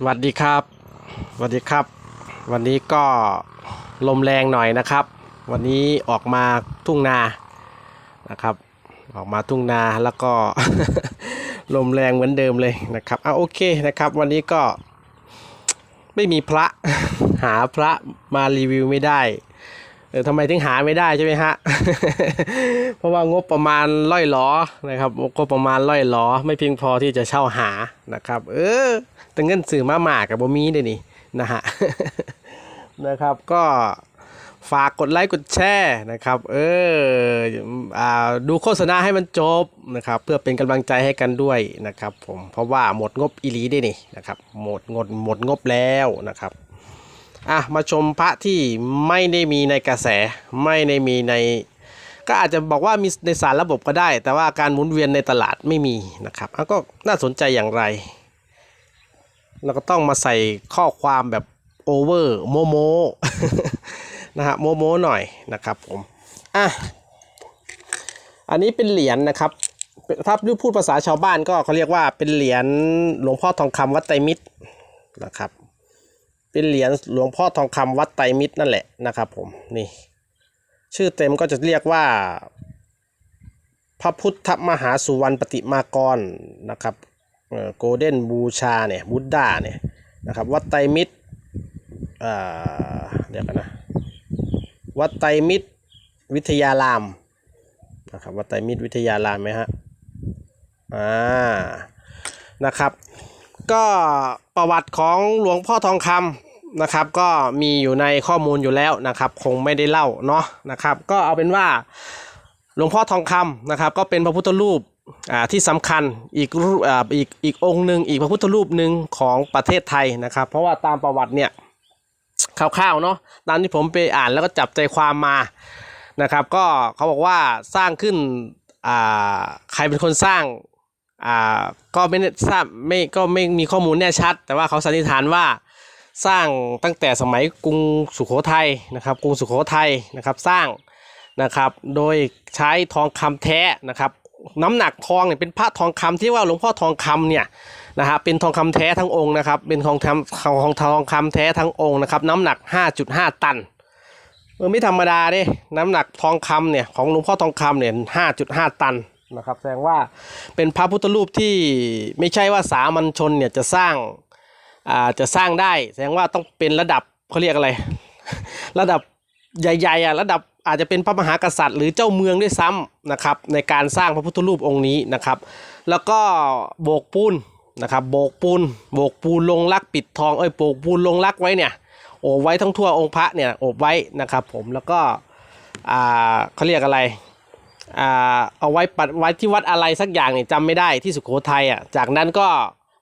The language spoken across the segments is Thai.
สวัสดีครับสวัสดีครับ วันนี้ก็ลมแรงหน่อยนะครับ วันนี้ออกมาทุ่งนานะครับ ออกมาทุ่งนาแล้วก็ ลมแรงเหมือนเดิมเลยนะครับอะโอเคนะครับ วันนี้ก็ไม่มีพระ หาพระมารีวิวไม่ได้เออทำไมถึงหาไม่ได้ใช่ไหมฮะ เพราะว่างบประมาณล่อยหลอนะครับงบประมาณล่อยหลอไม่เพียงพอที่จะเช่าหานะครับ เออ แต่เงินสื่อมาหมากับบ่มีเด้นี่นะฮะนะครับก็ฝากกดไลค์กดแชร์นะครับ เอออ่าดูโฆษณาให้มันจบนะครับ เพื่อเป็นกำลังใจให้กันด้วยนะครับ ผมเพราะว่าหมดงบอีหลีได้นี่นะครับหมดงดหมดงบแล้วนะครับอะมาชมพระที่ไม่ได้มีในกระแสไม่ได้มีใน ก็อาจจะบอกว่ามีในสารระบบก็ได้ แต่ว่าการหมุนเวียนในตลาดไม่มีนะครับอะก็น่าสนใจอย่างไร เราก็ต้องมาใส่ข้อความแบบโอเวอร์โมโมนะฮะโมโมหน่อยนะครับผมอะอันนี้เป็นเหรียญนะครับ ถ้าพูดภาษาชาวบ้านก็เขาเรียกว่าเป็นเหรียญหลวงพ่อทองคำวัดไตรมิตรนะครับ เป็นเหรียญหลวงพ่อทองคำวัดไตรมิตรนั่นแหละนะครับผมนี่ชื่อเต็มก็จะเรียกว่า พระพุทธมหาสุวรรณปฏิมากรนะครับ โกลเด้นบูชาเนี่ยบุดดาเนี่ยนะครับวัดไตรมิตรเดี๋ยวกันนะวัดไตรมิตรวิทยารามนะครับวัดไตรมิตรวิทยารามไหมฮะอ่านะครับ ก็ประวัติของหลวงพ่อทองคำนะครับก็มีอยู่ในข้อมูลอยู่แล้วนะครับ คงไม่ได้เล่าเนาะนะครับ ก็เอาเป็นว่าหลวงพ่อทองคำนะครับ ก็เป็นพระพุทธรูป อ่าที่สำคัญอีกรูปอ่าอีกอีกองค์หนึ่งอีกพระพุทธรูปหนึ่งของประเทศไทยนะครับ เพราะว่าตามประวัติเนี่ยคร่าวๆเนาะตามที่ผมไปอ่านแล้วก็จับใจความมานะครับ ก็เขาบอกว่าสร้างขึ้นอ่าใครเป็นคนสร้างอ่าก็ไม่ได้ทราบไม่ก็ไม่มีข้อมูลแน่ชัด แต่ว่าเขาสันนิษฐานว่าสร้างตั้งแต่สมัยกรุงสุโขทัยนะครับ กรุงสุโขทัยนะครับสร้างนะครับ โดยใช้ทองคำแท้นะครับ น้ำหนักทองเนี่ยเป็นพระทองคำที่ว่าหลวงพ่อทองคำเนี่ยนะฮะเป็นทองคำแท้ทั้งองค์นะครับ เป็นทองคำของทองคำแท้ทั้งองค์นะครับ น้ำหนัก 5.5 ตันเออไม่ธรรมดาเด้น้ำหนักทองคำเนี่ยของหลวงพ่อทองคำเนี่ย 5.5 ตันนะครับแสดงว่าเป็นพระพุทธรูปที่ไม่ใช่ว่าสามัญชนเนี่ยจะสร้างอ่าจะสร้างได้ แสดงว่าต้องเป็นระดับเขาเรียกอะไร ระดับใหญ่ๆอะระดับ อาจจะเป็นพระมหากษัตริย์ หรือเจ้าเมืองด้วยซ้ำนะครับในการสร้างพระพุทธรูปองค์นี้นะครับ แล้วก็โบกปูนนะครับโบกปูนโบกปูนลงรักปิดทองเอ้ยโบกปูนลงรักไว้เนี่ยโอบไว้ทั้งทั่วองค์พระเนี่ยโอบไว้นะครับผมแล้วก็อ่าเขาเรียกอะไรอ่าเอาไว้ปัดไว้ที่วัดอะไรสักอย่างเนี่ยจำไม่ได้ที่สุโขทัยอะจากนั้นก็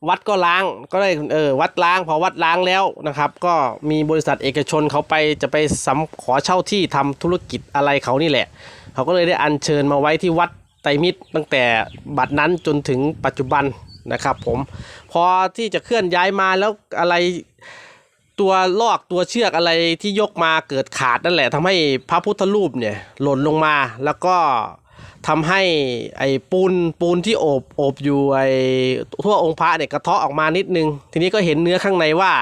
วัดก็ล้างก็ได้เออวัดล้างพอวัดล้างแล้วนะครับ ก็มีบริษัทเอกชนเขาไปจะไปสำขอเช่าที่ทำธุรกิจอะไรเขานี่แหละ เขาก็เลยได้อัญเชิญมาไว้ที่วัดไตรมิตรตั้งแต่บัดนั้นจนถึงปัจจุบันนะครับผมพอที่จะเคลื่อนย้ายมาแล้วอะไรตัวลอกตัวเชือกอะไรที่ยกมาเกิดขาดนั่นแหละทำให้พระพุทธรูปเนี่ยหล่นลงมาแล้วก็ ทำให้ไอ้ปูนปูนที่โอบโอบอยู่ไอ้ทั่วองค์พระเนี่ยกระเทาะออกมานิดนึง ทีนี้ก็เห็นเนื้อข้างในว่า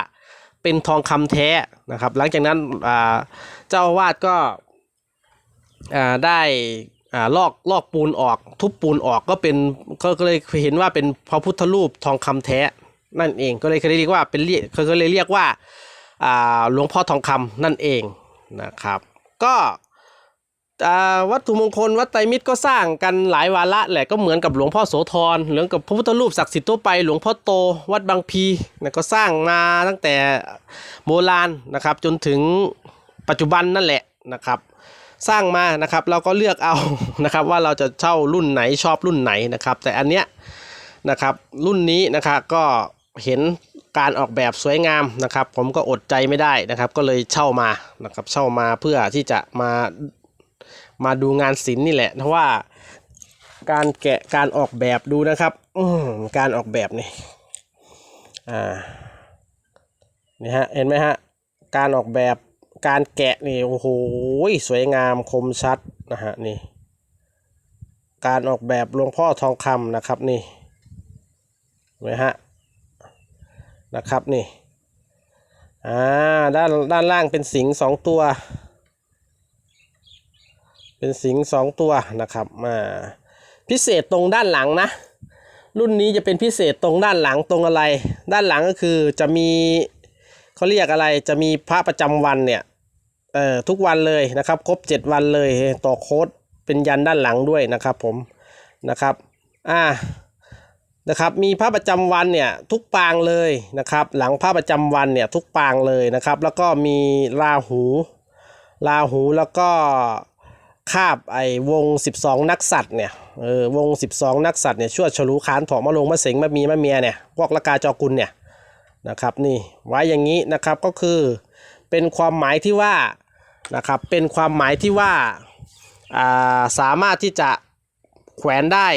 เป็นทองคำแท้นะครับ หลังจากนั้นอ่าเจ้าอาวาสก็อ่าได้อ่าลอกลอกปูนออก ทุบปูนออกก็เป็นก็เลยเห็นว่าเป็นพระพุทธรูปทองคำแท้นั่นเองก็เลยเขาเรียกว่าเป็นเรียกเขาก็เลยเรียกว่าอ่าหลวงพ่อทองคำนั่นเองนะครับ ก็ วัตถุมงคลวัดไตรมิตรก็สร้างกันหลายวาระแหละก็เหมือนกับหลวงพ่อโสธรเหมือกับพระพุทธรูปศักดิ์สิทธิ์ทั่วไปหลวงพ่อโตวัดบางพีนะก็สร้างมาตั้งแต่โบราณนะครับจนถึงปัจจุบันนั่นแหละนะครับ สร้างมานะครับเราก็เลือกเอานะครับว่าเราจะเช่ารุ่นไหนชอบรุ่นไหนนะครับ แต่อันเนี้ยนะครับรุ่นนี้นะครับก็เห็นการออกแบบสวยงามนะครับ ผมก็อดใจไม่ได้นะครับ ก็เลยเช่ามานะครับเช่ามาเพื่อที่จะมา มาดูงานศิลป์นี่แหละเพราะว่าการแกะการออกแบบดูนะครับอืการออกแบบนี่อ่านี่ฮะเห็นไหมฮะการออกแบบการแกะนี่โอ้โหสวยงามคมชัดนะฮะนี่การออกแบบหลวงพ่อทองคำนะครับนี่เห็นไหมฮะนะครับนี่อ่าด้านด้านล่างเป็นสิงสองตัว เป็นสิงสองตัวนะครับมาพิเศษตรงด้านหลังนะ รุ่นนี้จะเป็นพิเศษตรงด้านหลังตรงอะไร ด้านหลังก็คือจะมีเขาเรียกอะไรจะมีพระประจำวันเนี่ยเอ่อทุกวันเลยนะครับ ครบ 7 วันเลยต่อโค้ดเป็นยันด้านหลังด้วยนะครับผมนะครับอ่านะครับมีพระประจำวันเนี่ยทุกปางเลยนะครับ หลังพระประจำวันเนี่ยทุกปางเลยนะครับ แล้วก็มีราหู ราหูแล้วก็ คาบไอ้วง 12 นักสัตว์เนี่ยเออวง 12 นักสัตว์เนี่ยชั่วฉลูขานถอมาลงมาเสงมามีมาเมียเนี่ยพวกละกาจอกุลเนี่ยนะครับนี่ไว้อย่างนี้นะครับก็คือเป็นความหมายที่ว่านะครับเป็นความหมายที่ว่าอ่าสามารถที่จะแขวนได้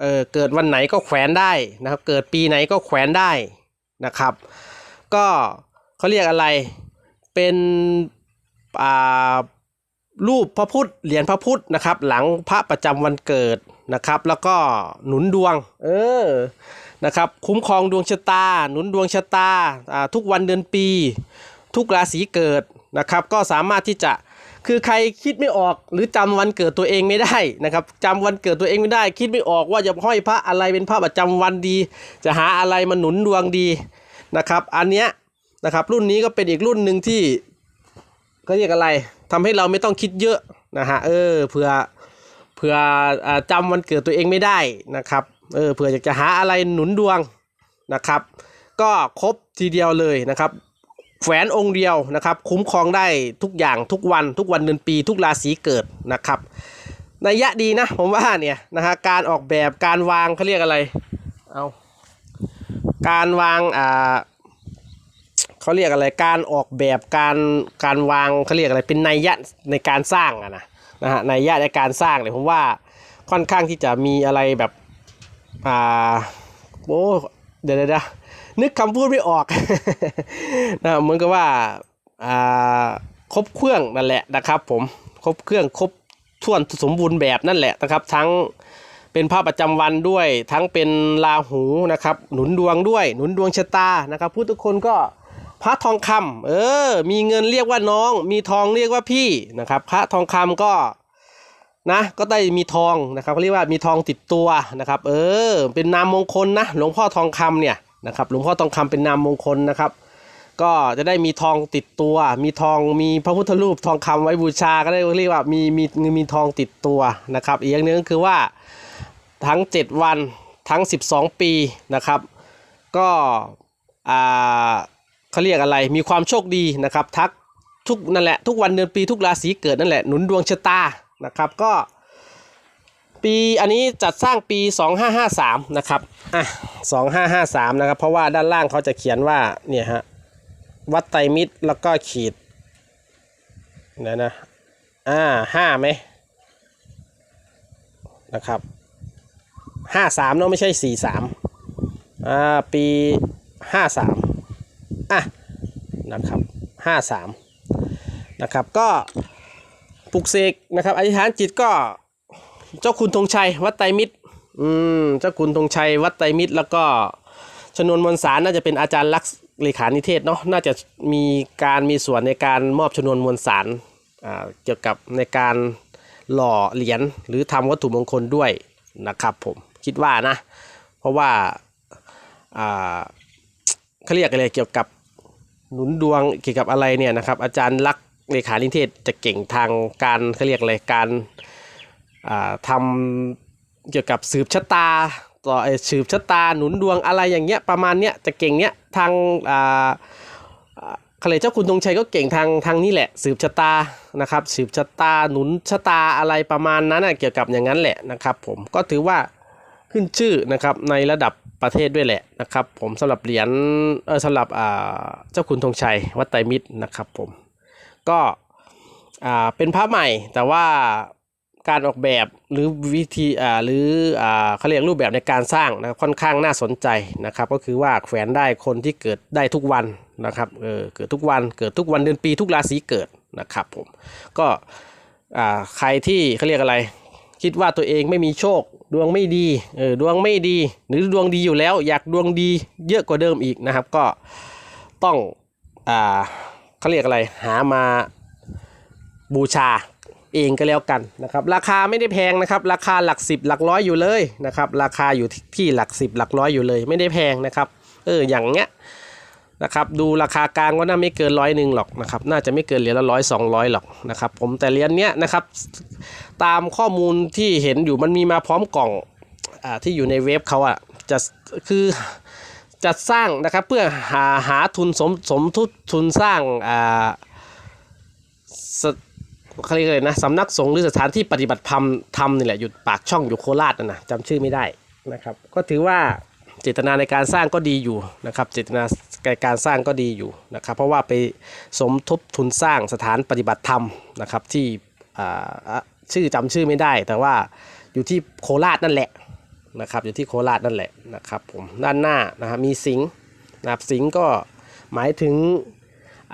เออเกิดวันไหนก็แขวนได้นะครับเกิดปีไหนก็แขวนได้นะครับ ก็เขาเรียกอะไรเป็นอ่า รูปพระพุทธเหรียญพระพุทธนะครับ หลังพระประจำวันเกิดนะครับ แล้วก็หนุนดวง เออนะครับ คุ้มครองดวงชะตา หนุนดวงชะตาทุกวันเดือนปี ทุกราศีเกิดนะครับ ก็สามารถที่จะคือใครคิดไม่ออกหรือจำวันเกิดตัวเองไม่ได้นะครับจำวันเกิดตัวเองไม่ได้ คิดไม่ออกว่าจะห้อยพระอะไรเป็นพระประจำวันดี จะหาอะไรมาหนุนดวงดีนะครับ อันเนี้ยนะครับรุ่นนี้ก็เป็นอีกรุ่นหนึ่งที่ เขาเรียกอะไรทำให้เราไม่ต้องคิดเยอะนะฮะเออเผื่อเผื่ออ่าจำวันเกิดตัวเองไม่ได้นะครับเออเผื่ออยากจะหาอะไรหนุนดวงนะครับ ก็ครบทีเดียวเลยนะครับแฝนองค์เดียวนะครับ คุ้มครองได้ทุกอย่างทุกวันทุกวันเดือนปีทุกราศีเกิดนะครับนัยยะดีนะผมว่าเนี่ยนะฮะการออกแบบการวางเขาเรียกอะไรเอาการวางอ่า เขาเรียกอะไรการออกแบบการการวางเขาเรียกอะไรเป็นนัยยะในการสร้างอะนะนะฮะนัยยะในการสร้างเนี่ยผมว่าค่อนข้างที่จะมีอะไรแบบอ่าโอ้เดี๋ยวเดี๋ยวนึกคำพูดไม่ออกนะเหมือนกับว่าอ่าครบเครื่องนั่นแหละนะครับ ผมครบเครื่องครบถ้วนสมบูรณ์แบบนั่นแหละนะครับ ทั้งเป็นภาพประจำวันด้วย ทั้งเป็นราหูนะครับ หนุนดวงด้วย หนุนดวงชะตานะครับผู้ทุกคนก็ พระทองคำเออ มีเงินเรียกว่าน้อง มีทองเรียกว่าพี่นะครับ พระทองคำก็นะ ก็ได้มีทองนะครับเขาเรียกว่ามีทองติดตัวนะครับ เออ เป็นนามมงคลนะ หลวงพ่อทองคำเนี่ยนะครับ หลวงพ่อทองคำเป็นนามมงคลนะครับ ก็จะได้มีทองติดตัว มีทอง มีพระพุทธรูปทองคำไว้บูชา ก็ได้เรียกว่ามีมีมีทองติดตัวนะครับ อีกอย่างหนึ่งคือว่าทั้ง 7 วันทั้ง 12 ปีนะครับ ก็อ่า เขาเรียกอะไรมีความโชคดีนะครับทักทุกนั่นแหละทุกวันเดือนปีทุกราศีเกิดนั่นแหละหนุนดวงชะตานะครับก็ ปีอันนี้จัดสร้างปี 2553นะครับอะ2553นะครับเพราะว่าด้านล่างเขาจะเขียนว่าเนี่ยฮะวัดไตรมิตรแล้วก็ขีดเดี๋ยนะอ่าห้าไหมนะครับห้าสามเนาะไม่ใช่สี่สามอ่าปีห้าสาม อะนะครับห้าสามนะครับก็ปลุกเสกนะครับอธิษฐานจิตก็เจ้าคุณธงชัยวัดไตรมิตรอืมเจ้าคุณธงชัยวัดไตรมิตร แล้วก็ชนวนมวลสารน่าจะเป็นอาจารย์ลักษ์เลขานิเทศเนาะน่าจะมีการมีส่วนในการมอบชนวนมวลสารอ่าเกี่ยวกับในการหล่อเหรียญหรือทำวัตถุมงคลด้วยนะครับผมคิดว่านะ เพราะว่าอ่าเขาเรียกอะไรเกี่ยวกับ หนุนดวงเกี่ยวกับอะไรเนี่ยนะครับ อาจารย์ลักษ์เลขานิเทศจะเก่งทางการเขาเรียกอะไรการาทำเกี่ยวกับสืบชะตาต่อไอ้สืบชะตาหนุนดวงอะไรอย่างเงี้ยประมาณเนี้ยจะเก่งเนี้ยทางอ่าขเลยเจ้าคุณธงชัยก็เก่งทางทางนี้แหละ สืบชะตานะครับ สืบชะตาหนุนชะตาอะไรประมาณนั้นนะเกี่ยวกับอย่างนั้นแหละนะครับ ผมก็ถือว่าขึ้นชื่อนะครับในระดับ ประเทศด้วยแหละนะครับ ผมสำหรับเหรียญเออสำหรับอ่าเจ้าคุณธงชัยวัดไตรมิตรนะครับผมก็อ่าเป็นพระใหม่แต่ว่าการออกแบบหรือวิธีอ่าหรืออ่าเขาเรียกรูปแบบในการสร้างนะครับค่อนข้างน่าสนใจนะครับ ก็คือว่าแขวนได้คนที่เกิดได้ทุกวันนะครับเออเกิดทุกวันเกิดทุกวันเดือนปีทุกราศีเกิดนะครับผมก็อ่าใครที่เขาเรียกอะไร คิดว่าตัวเองไม่มีโชค ดวงไม่ดีเออดวงไม่ดี หรือดวงดีอยู่แล้ว อยากดวงดีเยอะกว่าเดิมอีกนะครับ ก็ต้องอ่าเขาเรียกอะไรหามาบูชาเองก็แล้วกันนะครับ ราคาไม่ได้แพงนะครับ ราคาหลักสิบหลักร้อยอยู่เลยนะครับ ราคาอยู่ที่หลักสิบหลักร้อยอยู่เลย ไม่ได้แพงนะครับ เอออย่างเงี้ย นะครับดูราคากลางก็น่าไม่เกินร้อยหนึ่งหรอกนะครับน่าจะไม่เกินเหรียญละร้อยสองร้อยหรอกนะครับผมแต่เหรียญเนี้ยนะครับตามข้อมูลที่เห็นอยู่มันมีมาพร้อมกล่องอ่าที่อยู่ในเว็บเขาอะจะคือจัดสร้างนะครับเพื่อหาหาทุนสมสมทุนทุนสร้างอ่าเขาเรียกอะไรนะสำนักสงฆ์หรือสถานที่ปฏิบัติธรรมธรรมนี่แหละอยู่ปากช่องอยู่โคราชนะนะจำชื่อไม่ได้นะครับ ก็ถือว่า เจตนาในการสร้างก็ดีอยู่นะครับ เจตนาในการสร้างก็ดีอยู่นะครับ เพราะว่าไปสมทบทุนสร้างสถานปฏิบัติธรรมนะครับที่อ่าชื่อจำชื่อไม่ได้ แต่ว่าอยู่ที่โคราชนั่นแหละนะครับ อยู่ที่โคราชนั่นแหละนะครับผมด้านหน้านะครับมีสิงห์นะครับสิงห์ก็หมายถึง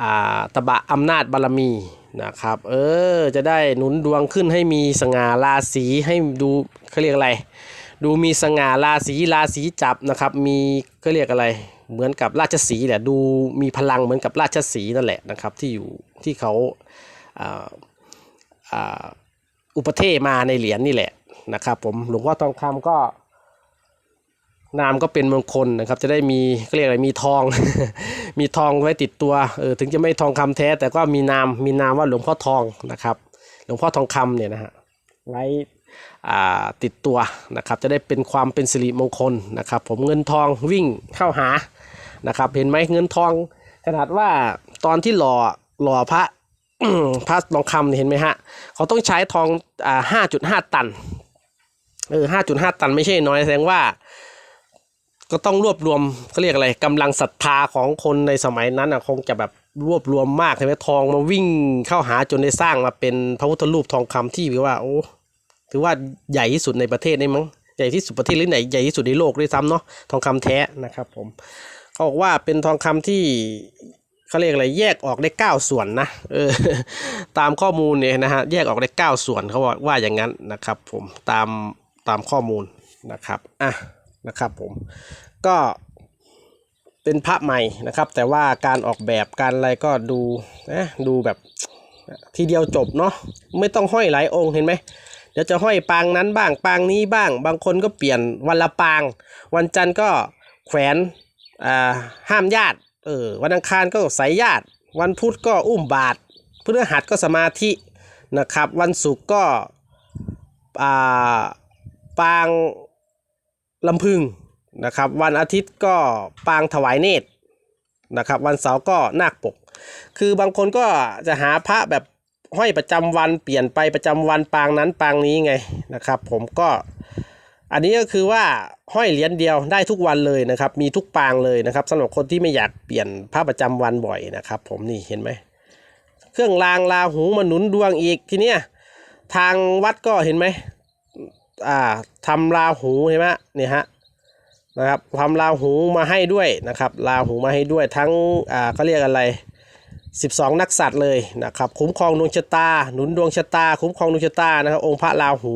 อ่าตบะอำนาจบารมีนะครับ เออ จะได้หนุนดวงขึ้นให้มีสง่าราศีให้ดูเขาเรียกอะไร ดูมีสง่าราศีราศีจับนะครับมีก็เรียกอะไรเหมือนกับราชสีแหละดูมีพลังเหมือนกับราชสีนั่นแหละนะครับที่อยู่ที่เขาอ่าอ่าอุปเทศมาในเหรียญนี่แหละนะครับผมหลวงพ่อทองคำก็ นามก็เป็นมงคลนะครับ จะได้มีก็เรียกอะไรมีทอง มีทองไว้ติดตัวเออถึงจะไม่ทองคำแท้ แต่ก็มีนามมีนามว่าหลวงพ่อทองนะครับ หลวงพ่อทองคำเนี่ยนะฮะไว้ ติดตัวนะครับจะได้เป็นความเป็นสิริมงคลนะครับผมเงินทองวิ่งเข้าหานะครับเห็นไหมเงินทองขนาดว่าตอนที่หล่อหล่อพระพระทองคำเห็นไหมฮะเขาต้องใช้ทองอ่าห้าจุดห้าตันเออห้าจุดห้าตันไม่ใช่น้อยแสดงว่า ก็ต้องรวบรวมเขาเรียกอะไรกำลังศรัทธาของคนในสมัยนั้นอะคงจะแบบรวบรวมมากใช่ไหมทองมาวิ่งเข้าหาจนได้สร้างมาเป็นพระพุทธรูปทองคำที่ว่าโอ้ ถือว่าใหญ่ที่สุดในประเทศได้มั้งใหญ่ที่สุดประเทศหรือไหนใหญ่ที่สุดในโลกด้วยซ้ำเนาะทองคำแท้นะครับผมเขาบอกว่าเป็นทองคำที่เขาเรียกอะไรแยกออกได้เก้าส่วนนะเออตามข้อมูลเนี่ยนะฮะแยกออกได้เก้าส่วนเขาบอกว่าอย่างนั้นนะครับ ผมตามตามข้อมูลนะครับอะนะครับผมก็เป็นพระใหม่นะครับ แต่ว่าการออกแบบการอะไรก็ดูนะดูแบบทีเดียวจบเนาะไม่ต้องห้อยหลายองค์เห็นไหม เดี๋ยวจะห้อยปางนั้นบ้างปางนี้บ้าง บางคนก็เปลี่ยนวันละปาง วันจันทร์ก็แขวนอ่าห้ามญาติเออวันอังคารก็ใส่ญาติ วันพุธก็อุ้มบาตรพฤหัสก็สมาธินะครับ วันศุกร์ก็อ่าปางลำพึงนะครับ วันอาทิตย์ก็ปางถวายเนตรนะครับ วันเสาร์ก็นาคปก คือบางคนก็จะหาพระแบบ ห้อยประจำวันเปลี่ยนไปประจำวันปางนั้นปางนี้ไงนะครับ ผมก็อันนี้ก็คือว่าห้อยเหรียญเดียวได้ทุกวันเลยนะครับ มีทุกปางเลยนะครับสำหรับคนที่ไม่อยากเปลี่ยนพระประจำวันบ่อยนะครับ ผมนี่เห็นไหมเครื่องรางลาหูมาหนุนดวงอีกทีเนี้ยทางวัดก็เห็นไหมอ่าทำราหูเห็นไหมเนี่ยฮะนะครับทำราหูมาให้ด้วยนะครับราหูมาให้ด้วยทั้งอ่าเขาเรียกอะไร 12 นักสัตว์เลยนะครับคุ้มครองดวงชะตา หนุนดวงชะตา คุ้มครองดวงชะตานะครับองค์พระราหู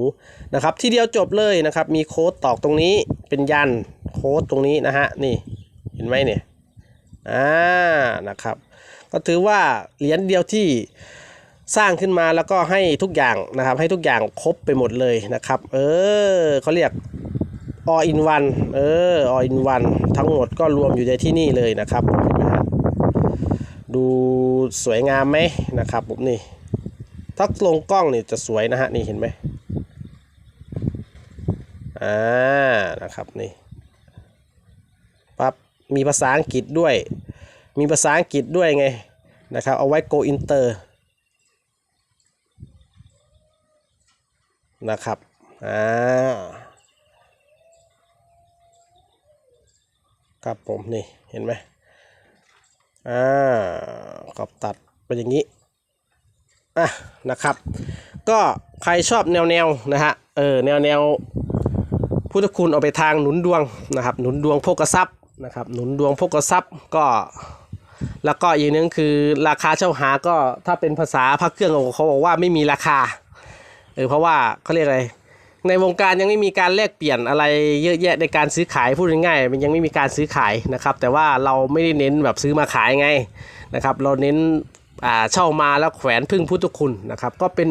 นะครับที่เดียวจบเลยนะครับมีโค้ดตอกตรงนี้เป็นยันโค้ดตรงนี้นะฮะนี่เห็นไหมเนี่ยอ่านะครับก็ถือว่าเหรียญเดียวที่สร้างขึ้นมาแล้วก็ให้ทุกอย่างนะครับให้ทุกอย่างครบไปหมดเลยนะครับเออเขาเรียก all in one เออ all in one ทั้งหมดก็รวมอยู่ในที่นี่เลยนะครับ ดูสวยงามไหมนะครับผมนี่ ถ้าลงกล้องนี่จะสวยนะฮะนี่เห็นไหมอ่านะครับนี่ปั๊บมีภาษาอังกฤษด้วย มีภาษาอังกฤษด้วยไงนะครับเอาไว้ go inter นะครับอ่าครับผมนี่เห็นไหม อ่าขอบตัดเป็นอย่างนี้อะนะครับ ก็ใครชอบแนวแนวนะฮะเออแนวแนวพุทธคุณเอาไปทางหนุนดวงนะครับหนุนดวงโภกทรัพย์นะครับหนุนดวงโภกทรัพย์ก็แล้วก็อีกนึงคือราคาเช่าหาก็ถ้าเป็นภาษาพระเครื่องเขาบอกว่าไม่มีราคาเออเพราะว่าเขาเรียกอะไร ในวงการยังไม่มีการแลกเปลี่ยนอะไรเยอะแยะในการซื้อขายพูดง่ายๆมันยังไม่มีการซื้อขายนะครับ แต่ว่าเราไม่ได้เน้นแบบซื้อมาขายไงนะครับ เราเน้นเช่ามาแล้วแขวนพึ่งพุทธคุณนะครับ ก็เป็น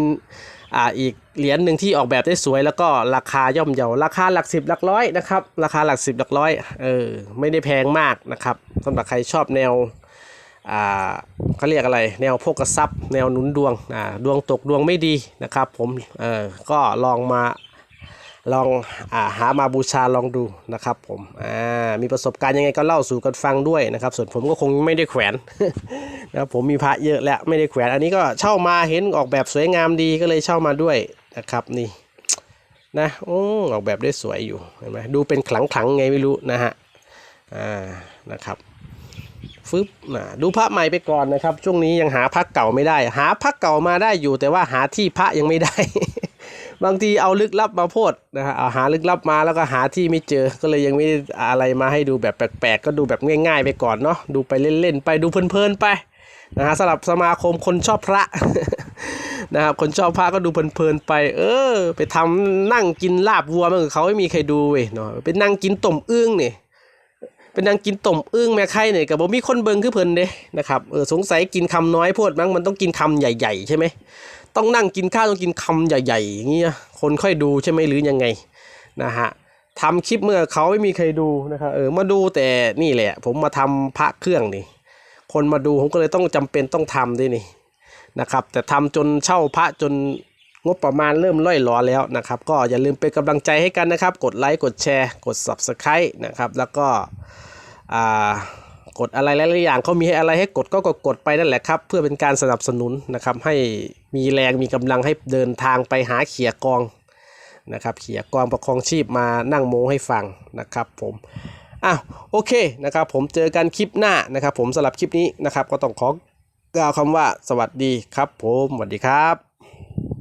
ออีกเหรียญหนึ่งที่ออกแบบได้สวย แล้วก็ราคาย่อมเยาราคาหลักสิบหลักร้อยนะครับ ราคาหลักสิบหลักร้อยเออไม่ได้แพงมากนะครับสำหรับใครชอบแนวเขาเรียกอะไรแนวโภกทรัพย์ แนวหนุนดวงดวงตกดวงไม่ดีนะครับ ผมเออก็ลองมา ลองอาหามาบูชาลองดูนะครับผมอ่ามีประสบการณ์ยังไงก็เล่าสู่กันฟังด้วยนะครับ ส่วนผมก็คงไม่ได้แขวนนะครับผมมีพระเยอะแล้วไม่ได้แขวน อันนี้ก็เช่ามาเห็นออกแบบสวยงามดีก็เลยเช่ามาด้วยนะครับนี่นะโอ้ออกแบบได้สวยอยู่เห็นไหมดูเป็นขลังๆไงไม่รู้นะฮะอ่านะครับฟึบนะดูพระใหม่ไปก่อนนะครับ ช่วงนี้ยังหาพระเก่าไม่ได้ หาพระเก่ามาได้อยู่ แต่ว่าหาที่พระยังไม่ได้ บางทีเอาลึกลับมาโพดนะฮะเอาหาลึกลับมาแล้วก็หาที่ไม่เจอก็เลยยังไม่ได้อะไรมาให้ดูแบบแปลกๆ ก็ดูแบบง่าย ๆ ไปก่อนเนาะดูไปเล่นๆไปดูเพลินๆไปนะฮะสำหรับสมาคมคนชอบพระนะครับคนชอบพระก็ดูเพลินๆไป เออ ไปทำนั่งกินลาบวัวมันเขาไม่มีใครดูเว้ยเนาะไปนั่งกินต้มอึ้งนี่เป็นนางกินต้มอึ้งแม่ไข่เนี่ยกับบ่มีคนเบิงคือเพิ่นเด้นะครับเออสงสัยกินคำน้อยโพดมั้งมันต้องกินคำใหญ่ ๆ ใช่ไหม ต้องนั่งกินข้าวต้องกินคำใหญ่ๆอย่างเงี้ยคนค่อยดูใช่ไหมหรือยังไงนะฮะทำคลิปเมื่อเขาไม่มีใครดูนะครับเออมาดูแต่นี่แหละ ผมมาทำพระเครื่องนี่คนมาดูผมก็เลยต้องจำเป็นต้องทำด้วยนี่นะครับ แต่ทำจนเช่าพระจนงบประมาณเริ่มล่อยหลอแล้วนะครับ ก็อย่าลืมเป็นกำลังใจให้กันนะครับ กดไลค์กดแชร์ กด subscribe นะครับ แล้วก็อ่า กดอะไรหลายๆอย่างเขามีให้อะไรให้กดก็กดกดไปนั่นแหละครับ เพื่อเป็นการสนับสนุนนะครับ ให้มีแรงมีกำลังให้เดินทางไปหาเขียกองนะครับเขียกองประคองชีพมานั่งโมให้ฟังนะครับ ผมอ้าวโอเคนะครับ ผมเจอกันคลิปหน้านะครับ ผมสำหรับคลิปนี้นะครับ ก็ต้องขอกล่าวคำว่าสวัสดีครับ ผมสวัสดีครับ